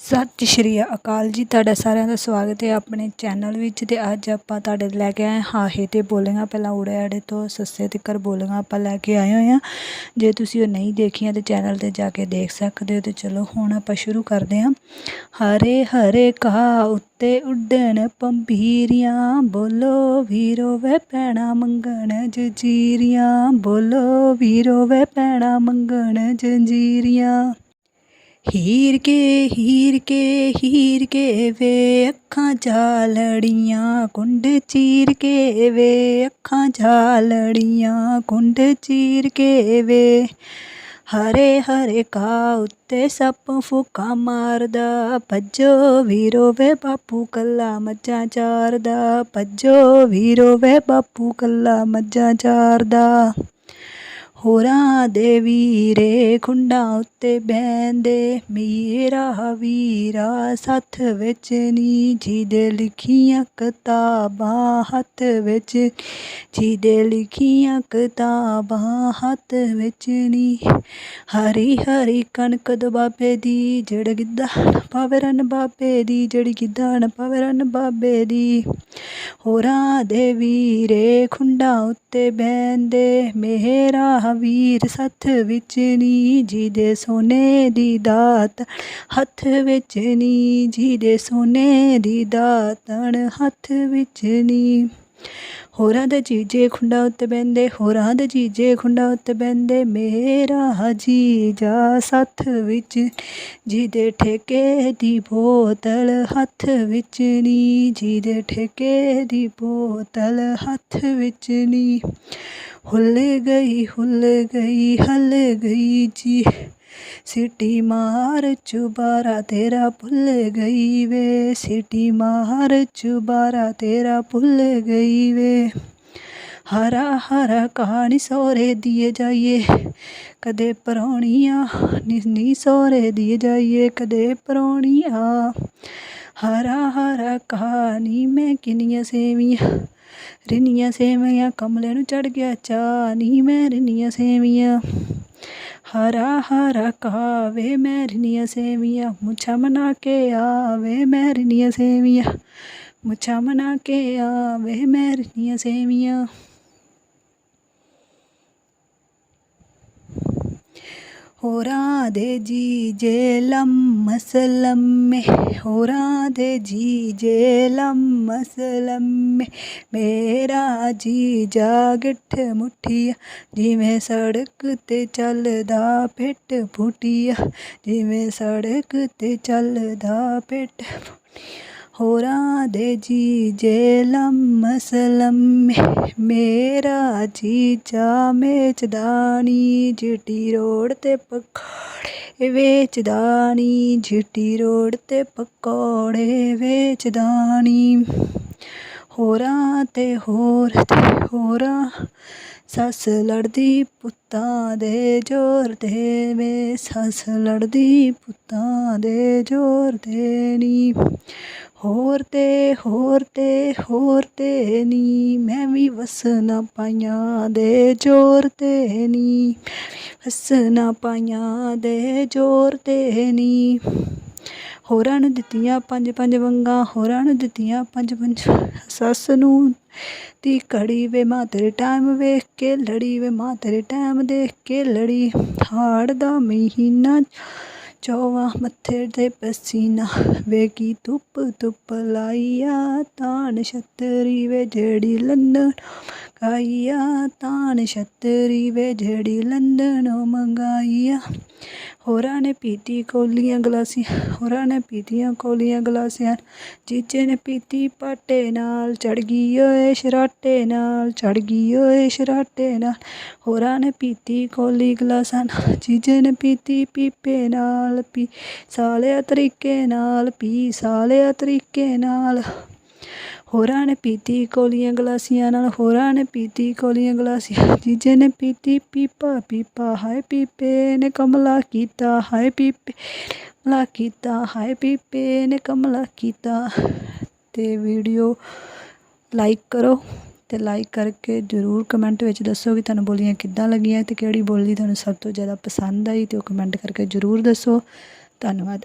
ਸਤਿ ਸ਼੍ਰੀ ਅਕਾਲ ਜੀ, ਤੁਹਾਡਾ ਸਾਰਿਆਂ ਦਾ ਸਵਾਗਤ ਹੈ ਆਪਣੇ ਚੈਨਲ ਵਿੱਚ ਤੇ ਅੱਜ ਆਪਾਂ ਤੁਹਾਡੇ ਲੈ ਕੇ ਆਏ ਹਾਹੇ ਤੇ ਬੋਲੀਆਂ, ਪਹਿਲਾਂ ਉੜੇ ਆੜੇ ਤੋਂ ਸੱਸੇ ਤੱਕਰ ਬੋਲੀਆਂ ਆਪਾਂ ਲੈ ਕੇ ਆਏ ਹੋਏ ਆ ਜੇ ਤੁਸੀਂ ਉਹ ਨਹੀਂ ਦੇਖੀਆਂ ਤੇ ਚੈਨਲ ਤੇ ਜਾ ਕੇ ਦੇਖ ਸਕਦੇ ਹੋ ਤੇ ਚਲੋ ਹੁਣ ਆਪਾਂ ਸ਼ੁਰੂ ਕਰਦੇ ਹਾਂ। ਹਰੇ ਹਰੇ ਕਹਾ ਉੱਤੇ ਉੱਡਣ ਪੰਭੀਰੀਆਂ ਬੋਲੋ ਵੀਰੋ ਵੇ ਪੈਣਾ ਮੰਗਣ ਜਜੀਰੀਆਂ, ਬੋਲੋ ਵੀਰੋ ਵੇ ਪੈਣਾ ਮੰਗਣ ਜੰਜੀਰੀਆਂ। ਹੀਰ ਕੇ ਹੀਰ ਕੇ ਹੀਰ ਕੇ ਵੇ ਅੱਖਾਂ ਝਾਲੜੀਆਂ, ਕੁੰਡ ਚੀਰ ਕੇ ਵੇ ਅੱਖਾਂ ਝਾਲੜੀਆਂ, ਕੁੰਡ ਚੀਰ ਕੇ ਵੇ। ਹਰੇ ਹਰੇ ਕਾ ਉੱਤੇ ਸੱਪ ਫੁਕਾ ਮਾਰਦਾ, ਭੱਜੋ ਵੀਰੋ ਵੇ ਬਾਪੂ ਕੱਲਾ ਮੱਝਾਂ ਚਾਰਦਾ, ਭੱਜੋ ਵੀਰੋ ਵੇ ਬਾਪੂ ਕੱਲਾ ਮੱਝਾਂ ਚਾਰਦਾ। ਹੋਰਾਂ ਦੇ ਵੀਰੇ ਖੁੰਡਾਂ ਉੱਤੇ ਬਹਿੰਦੇ, ਮੇਰਾ ਵੀਰਾ, ਸੱਥ ਵਿੱਚ ਨੀ ਜਿਹਦੇ ਲਿਖੀਆਂ ਕਿਤਾਬਾਂ, ਹੱਥ ਵਿੱਚ ਜਿਹਦੇ ਲਿਖੀਆਂ ਕਿਤਾਬਾਂ, ਹੱਥ ਵਿੱਚ ਨੀ। ਹਰੀ ਹਰੀ ਕਣਕ ਦਬਾਬੇ ਦੀ ਜੜ ਗਿੱਧਾ ਪਾਵੇ ਰਨ ਬਾਬੇ ਦੀ ਜੜ ਗਿੱਧਾ ਨ ਪਾਵੇ ਰਨ ਬਾਬੇ ਦੀ। ਹੋਰਾਂ ਦੇ ਵੀਰੇ ਖੁੰਡਾਂ ਉੱਤੇ ਬਹਿੰਦੇ, ਮੇਰਾ ਵੀਰ ਸੱਥ ਵਿੱਚ ਨੀ ਜਿਹਦੇ ਸੋਨੇ ਦੀ ਦਾਤ, ਹੱਥ ਵਿੱਚ ਨੀ ਜਿਹਦੇ ਸੋਨੇ ਦੀ ਦਾਤਣ ਹੱਥ ਵਿੱਚ ਨੀ। ਹੋਰਾਂ ਦੇ ਜੀਜੇ ਖੁੰਡਾ ਉੱਤੇ ਬਹਿੰਦੇ, ਹੋਰਾਂ ਦੇ ਜੀਜੇ ਖੁੰਡਾ ਉੱਤੇ ਬਹਿੰਦੇ, ਮੇਰਾ ਜੀਜਾ ਸੱਥ ਵਿੱਚ, ਜਿਹਦੇ ਠੇਕੇ ਦੀ ਬੋਤਲ ਹੱਥ ਵਿੱਚ ਨੀ, ਜਿਹਦੇ ਠੇਕੇ ਦੀ ਬੋਤਲ ਹੱਥ ਵਿੱਚ ਨੀ। ਹੁੱਲ ਗਈ ਹੁੱਲ ਗਈ, ਹੱਲ ਗਈ ਜੀ। ਸਿਟੀ ਮਾਰ ਚੁਬਾਰਾ ਤੇਰਾ ਭੁੱਲ ਗਈ ਵੇ। ਸਿਟੀ ਮਾਰ ਚੁਬਾਰਾ ਤੇਰਾ ਭੁੱਲ ਗਈ ਵੇ। ਹਰਾ ਹਰਾ ਕਹਾਣੀ ਸੋਰੇ ਦੀਏ ਜਾਈਏ। ਕਦੇ ਪਰੌਣੀਆਂ, ਨੀ ਸੋਰੇ ਦੀਏ ਜਾਈਏ। ਕਦੇ ਪਰੌਣੀਆਂ, ਹਰਾ ਹਰਾ ਕਹਾਣੀ ਮੈਂ ਕਿੰਨੀਆਂ ਸੇਵੀਆਂ। ਰਿੰਨੀਆਂ ਸੇਵੀਆਂ, ਕਮਲੇ ਨੂੰ ਚੜ ਗਿਆ ਚਾ ਨੀ ਮੈਂ ਰਿੰਨੀਆਂ ਸੇਵੀਆਂ। ਹਰਾ ਹਰਾ ਕਾਵੇ ਮੈਂ ਰਿੰਨੀਆਂ ਸੇਵੀਆਂ, ਮੁੱਛਾਂ ਮਨਾ ਕੇ ਆਵੇ ਮੈਂ ਰਿੰਨੀਆਂ ਸੇਵੀਆਂ, ਮੁੱਛਾਂ ਮਨਾ ਕੇ ਆਵੇ ਮੈਂ ਰਿੰਨੀਆਂ ਸੇਵੀਆਂ। ਹੋਰਾਂ ਦੇ ਜੀਜੇ ਲੰਮਸ ਲੰਮੇ ਹੋਰਾਂ ਦੇ ਜੀਜੇ ਲੰਮਸ ਲੰਮੇ ਮੇਰਾ ਜੀਜਾ ਗਿੱਠ ਮੁੱਠੀਆ ਜਿਵੇਂ ਸੜਕ ਤੇ ਚੱਲਦਾ ਪਿੱਟ ਫੁੱਟੀਆ ਜਿਵੇਂ ਸੜਕ ਤੇ ਚੱਲਦਾ ਪਿੱਟ ਫੁੱਟੀਆ ਹੋਰਾਂ ਦੇ ਜੀ ਲੰਮਸ ਲੰਮੇ ਮੇਰਾ ਜੀਜਾ ਮੇਚਦਾਣੀ ਜਿੱਟੀ ਰੋਡ ਤੇ ਪਕੌੜੇ ਵੇਚਦਾਣੀ ਜਿੱਟੀ ਰੋਡ ਤੇ ਪਕੌੜੇ ਵੇਚਦਾਣੀ ਹੋਰਾਂ ਤੇ ਹੋਰ ਤੇ ਹੋਰਾਂ, ਸੱਸ ਲੜਦੀ ਪੁੱਤਾਂ ਦੇ ਜ਼ੋਰ ਤੇ ਵੇ ਸੱਸ ਲੜਦੀ ਪੁੱਤਾਂ ਦੇ ਜ਼ੋਰ ਤੇ ਨੀ ਹੋਰ ਤੇ ਹੋਰ ਤੇ ਹੋਰ ਤੇ ਨੀ। ਮੈਂ ਵੀ ਵਸਣਾ ਪਾਈਆਂ ਦੇ ਜ਼ੋਰ ਤੇ ਨੀ। ਵਸਣਾ ਪਾਈਆਂ ਦੇ ਜ਼ੋਰ ਤੇ ਨੀ। ਹੋਰਾਂ ਨੂੰ ਦਿੱਤੀਆਂ ਪੰਜ ਪੰਜ ਵੰਗਾਂ, ਹੋਰਾਂ ਨੂੰ ਦਿੱਤੀਆਂ ਪੰਜ ਪੰਜ ਸੱਸ ਨੂੰ। ਤੀ ਘੜੀ ਵੇ ਮਾਂ ਤੇਰੇ ਟਾਈਮ ਵੇਖ ਕੇ ਲੜੀ, ਵੇ ਮਾਂ ਤੇਰੇ ਟਾਈਮ ਦੇਖ ਕੇ ਲੜੀ। ਹਾੜ ਦਾ ਮਹੀਨਾ ਚੌਵਾਂ ਮੱਥੇ ਤੇ ਪਸੀਨਾ ਵੇ ਕੀ ਧੁੱਪ ਧੁੱਪ ਲਾਈਆ ਤਾਣ ਛਤਰੀ ਵੇ ਜਿਹੜੀ ਲੰਡਨ ਗਾਈਆ ਤਾਣ ਛਤਰੀ ਵੇ ਜਿਹੜੀ ਲੰਡਨੋਂ ਮੰਗਾਈਆ। ਹੋਰਾਂ ਨੇ ਪੀਤੀ ਕੋਲੀਆਂ ਗਲਾਸੀਆਂ, ਹੋਰਾਂ ਨੇ ਪੀਤੀਆਂ ਕੋਲੀਆਂ ਗਲਾਸੀਆਂ। ਜੀਜੇ ਨੇ ਪੀਤੀ ਪਾਟੇ ਨਾਲ ਚੜ ਗਈ ਓਏ, ਸ਼ਰਾਟੇ ਨਾਲ ਚੜ ਗਈ ਓਏ, ਸ਼ਰਾਟੇ ਨਾਲ। ਹੋਰਾਂ ਨੇ ਪੀਤੀ ਕੋਲੀ ਗਲਾਸਾਂ ਨਾਲ ਨੇ ਪੀਤੀ ਪੀਪੇ ਨਾਲ। ਪੀ ਸਾਲਿਆ ਤਰੀਕੇ ਨਾਲ, ਪੀ ਸਾਲਿਆ ਤਰੀਕੇ ਨਾਲ। ਹੋਰਾਂ ਨੇ ਪੀਤੀ ਕੋਲੀਆਂ ਗਲਾਸੀਆਂ ਨਾਲ, ਹੋਰਾਂ ਨੇ ਪੀਤੀ ਕੋਲੀਆਂ ਗਲਾਸੀਆਂ ਜੀਜੇ ਨੇ ਪੀਤੀ, ਪੀਪਾ ਪੀਪਾ, ਹਾਏ ਪੀਪੇ ਨੇ ਕਮਲਾ ਕੀਤਾ, ਹਾਏ ਪੀਪੇ, ਕਮਲਾ ਕੀਤਾ, ਹਾਏ ਪੀਪੇ ਨੇ ਕਮਲਾ ਕੀਤਾ। ਤੇ ਵੀਡੀਓ ਲਾਈਕ ਕਰੋ ਤੇ ਲਾਈਕ ਕਰਕੇ ਜਰੂਰ ਕਮੈਂਟ ਵਿੱਚ ਦੱਸੋ ਕਿ ਤੁਹਾਨੂੰ ਬੋਲੀਆਂ ਕਿੱਦਾਂ ਲੱਗੀਆਂ ਤੇ ਕਿਹੜੀ ਬੋਲੀ ਤੁਹਾਨੂੰ ਸਭ ਤੋਂ ਜ਼ਿਆਦਾ ਪਸੰਦ ਆਈ ਤੇ ਉਹ ਕਮੈਂਟ ਕਰਕੇ ਜਰੂਰ ਦੱਸੋ। ਧੰਨਵਾਦ।